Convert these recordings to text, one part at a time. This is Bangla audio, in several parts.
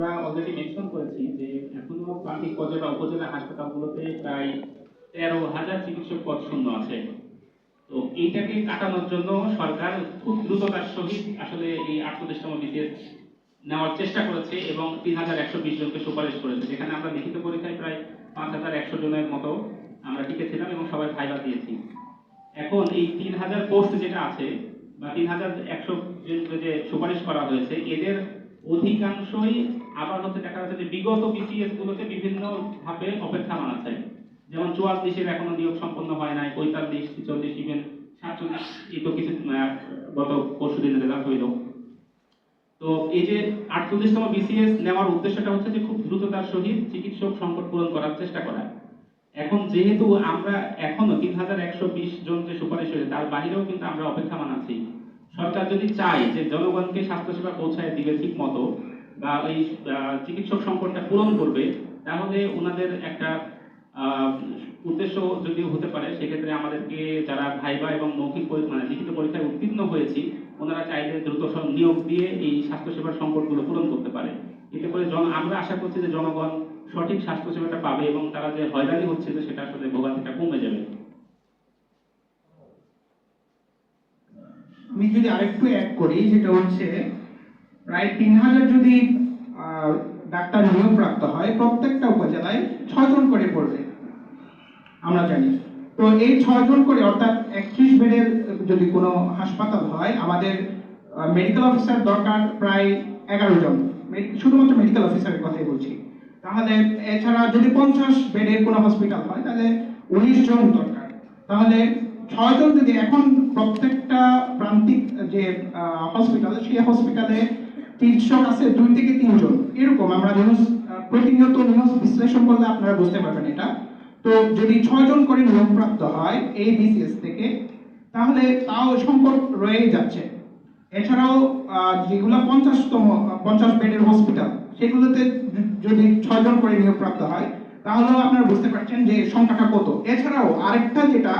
আমরা অলরেডি মেনশন করেছি যে এখনও প্রান্তিক পর্যায়ে উপজেলা হাসপাতালগুলোতে প্রায় তেরো হাজার চিকিৎসক পদ শূন্য আছে। তো এইটাকে কাটানোর জন্য সরকার খুব দ্রুততার সহিত আসলে এই আটচল্লিশতম বিসিএস নেওয়ার চেষ্টা করেছে এবং তিন হাজার একশো বিশ জনকে সুপারিশ করেছে। যেখানে আমরা লিখিত পরীক্ষায় প্রায় পাঁচ হাজার একশো জনের মতো আমরা টিকেছিলাম এবং সবাই ভাইবা দিয়েছি। এখন এই তিন হাজার পোস্ট যেটা আছে বা তিন হাজার একশো যে সুপারিশ করা হয়েছে, এদের অধিকাংশই আবার হচ্ছে দেখা যাচ্ছে যে বিগত বিসিএস গুলোতে বিভিন্ন ভাবে অপেক্ষমান আছে যেমন চুয়াল্লিশের এখনও নিয়োগ সম্পন্ন হয় নাই, পঁয়তাল্লিশ ছিচল্লিশ ইভেন সাতচল্লিশ এই তো কিছু গত পরশু দিনের রেজাল্ট হইল। তো এই যে আটচল্লিশতম বিসিএস নেওয়ার উদ্দেশ্যটা হচ্ছে যে খুব দ্রুততার সহিত চিকিৎসক সংকট পূরণ করার চেষ্টা করা। এখন যেহেতু আমরা এখনও তিন হাজার একশো বিশ জন যে সুপারিশ হয়েছে, তার বাহিরেও কিন্তু আমরা অপেক্ষমান আছি সরকার যদি চায় যে জনগণকে স্বাস্থ্যসেবা পৌঁছায় দিবে ঠিক মতো বা ওই চিকিৎসক সংকটটা পূরণ করবে, তাহলে ওনাদের একটা উদ্দেশ্য যদি হতে পারে, সেক্ষেত্রে আমাদেরকে যারা ভাইবা এবং মৌখিক মানে লিখিত পরীক্ষায় উত্তীর্ণ হয়েছি, ওনারা চাইলে দ্রুত নিয়োগ দিয়ে এই স্বাস্থ্যসেবার সংকটগুলো পূরণ করতে পারে। এতে করে জন, আমরা আশা করছি যে জনগণ সঠিক স্বাস্থ্যসেবাটা পাবে এবং তারা যে হয়রানি হচ্ছে সেটা আসলে ভোগান্তিটা কমে যাবে। যদি আরেকটু অ্যাড করি যেটা হচ্ছে প্রায় তিন হাজার যদি ডাক্তার নিয়োগপ্রাপ্ত হয়, প্রত্যেকটা উপজেলায় ছয়জন করে পড়বে, আমরা জানি। তো এই ছয়জন করে, অর্থাৎ একত্রিশ বেডের যদি কোনো হাসপাতাল হয়, আমাদের মেডিকেল অফিসার দরকার প্রায় এগারো জন। শুধুমাত্র মেডিকেল অফিসারের কথাই বলছি। তাহলে এছাড়া যদি পঞ্চাশ বেডের কোনো হসপিটাল হয়, তাহলে উনিশ জন দরকার। তাহলে ছয়জন যদি এখন প্রত্যেকটা প্রান্তিক যে হসপিটাল সেই হসপিটালে চিকিৎসক আছে দুই থেকে তিনজন। এরকম আমরা নিউজ প্রতিনিয়ত নিউজ বিশ্লেষণ করলে আপনারা বুঝতে পারবেন এটা। তো যদি ছয়জন করে নিয়োগপ্রাপ্ত হয় এই বিসিএস থেকে, তাহলে তাও সংকট রয়েই যাচ্ছে। এছাড়াও যেগুলো পঞ্চাশতম, পঞ্চাশ বেডের হসপিটাল সেগুলোতে যদি ছয়জন করে নিয়োগপ্রাপ্ত হয়, তাহলেও আপনারা বুঝতে পারছেন যে সংখ্যাটা কত। এছাড়াও আরেকটা যেটা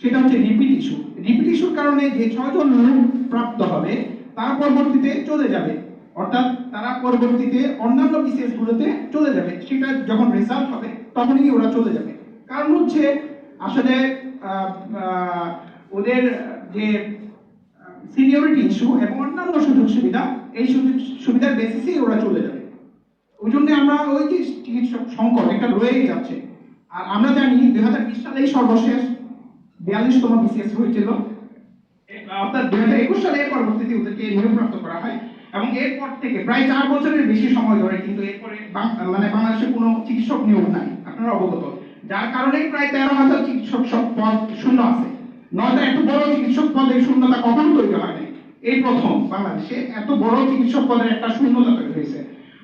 সেটা হচ্ছে রিপিট ইস্যু রিপিট ইস্যুর কারণে যে ছয়জন নিয়োগ প্রাপ্ত হবে, তারা পরবর্তীতে চলে যাবে। অর্থাৎ তারা পরবর্তীতে অন্যান্য বিসিএস গুলোতে চলে যাবে। সেটা যখন রেজাল্ট হবে, তখনই ওরা চলে যাবে। কারণ হচ্ছে, আসলে ওদের যে সিনিয়রিটি ইস্যু এবং অন্যান্য সুযোগ সুবিধা, এই সুযোগ সুবিধার বেসিসেই ওরা চলে যাবে। ওই জন্য আমরা ওই যে চিকিৎসক সংকট, এটা রয়েই যাচ্ছে। আর আমরা জানি দুই হাজার বিশ সালেই সর্বশেষ বিয়াল্লিশতম বিসিএস হয়েছিল অর্থাৎ দুই হাজার একুশ সালে এর পরবর্তীতে ওদেরকে নিয়োগপ্রাপ্ত করা হয়। এবং এরপর থেকে প্রায় চার বছরের বেশি সময় ধরে কিন্তু এরপরে মানে বাংলাদেশে কোনো চিকিৎসক নিয়োগ নাই, আপনারা অবগত। যার কারণে প্রায় তেরো হাজার চিকিৎসক সব পদ শূন্য আছে। নয়তো এত বড় চিকিৎসক পদের শূন্যতা কখনো তৈরি হয় এই প্রথম বাংলাদেশে এত বড় চিকিৎসক পদের একটা শূন্যতা তৈরি হয়েছে।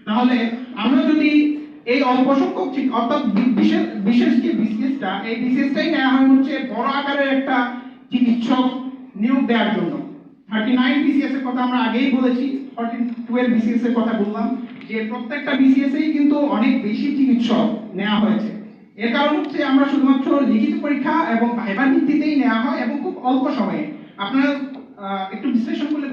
তাহলে আমরা যদি এই অল্প সংখ্যক অর্থাৎ বিশেষ বিশেষ যে বিসিএসটা এই বিসিএসটাই নেওয়া হয় হচ্ছে বড় আকারের একটা চিকিৎসক নিয়োগ দেওয়ার জন্য। থার্টি নাইন বিসিএস এর কথা আমরা আগেই বলেছি ফর্টি টুয়েলভ বিসিএস এর কথা বললাম, যে প্রত্যেকটা বিসিএস এই কিন্তু অনেক বেশি চিকিৎসক নেওয়া হয়েছে। এর কারণ হচ্ছে আমরা শুধুমাত্র লিখিত পরীক্ষা এবং ভাইবার ভিত্তিতেই নেওয়া হয় এবং খুব অল্প সময়ে। আপনারা একটু বিশ্লেষণ করলে